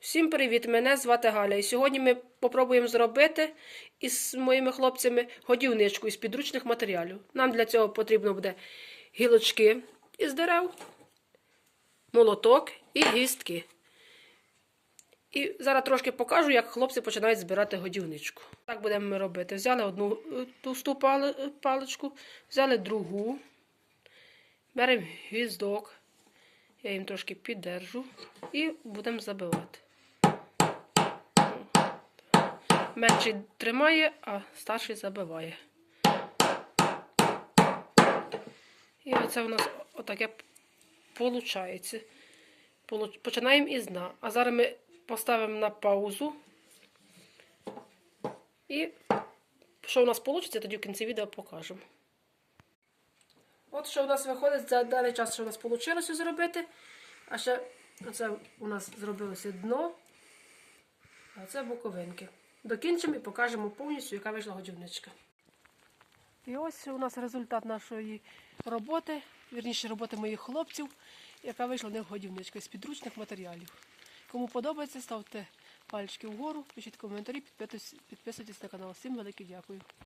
Всім привіт! Мене звати Галя. І сьогодні ми попробуємо зробити із моїми хлопцями годівничку із підручних матеріалів. Нам для цього потрібно буде гілочки із дерев, молоток і гістки. І зараз трошки покажу, як хлопці починають збирати годівничку. Так будемо ми робити. Взяли одну е, товсту паличку, взяли другу, беремо гвіздок. Я їм трошки піддержу і будемо забивати. Менший тримає, а старший забиває. І оце у нас отаке виходить. Починаємо із дна. А зараз ми поставимо на паузу. І що у нас вийде, тоді в кінці відео покажемо. От що у нас виходить за даний час, що у нас вийшло зробити. А ще оце у нас зробилося дно, а це боковинки. Докінчимо і покажемо повністю, яка вийшла годівничка. І ось у нас результат нашої роботи, вірніше роботи моїх хлопців, яка вийшла в них годівничка з підручних матеріалів. Кому подобається, ставте пальчики вгору, пишіть коментарі, підписуйтесь на канал. Всім велике дякую.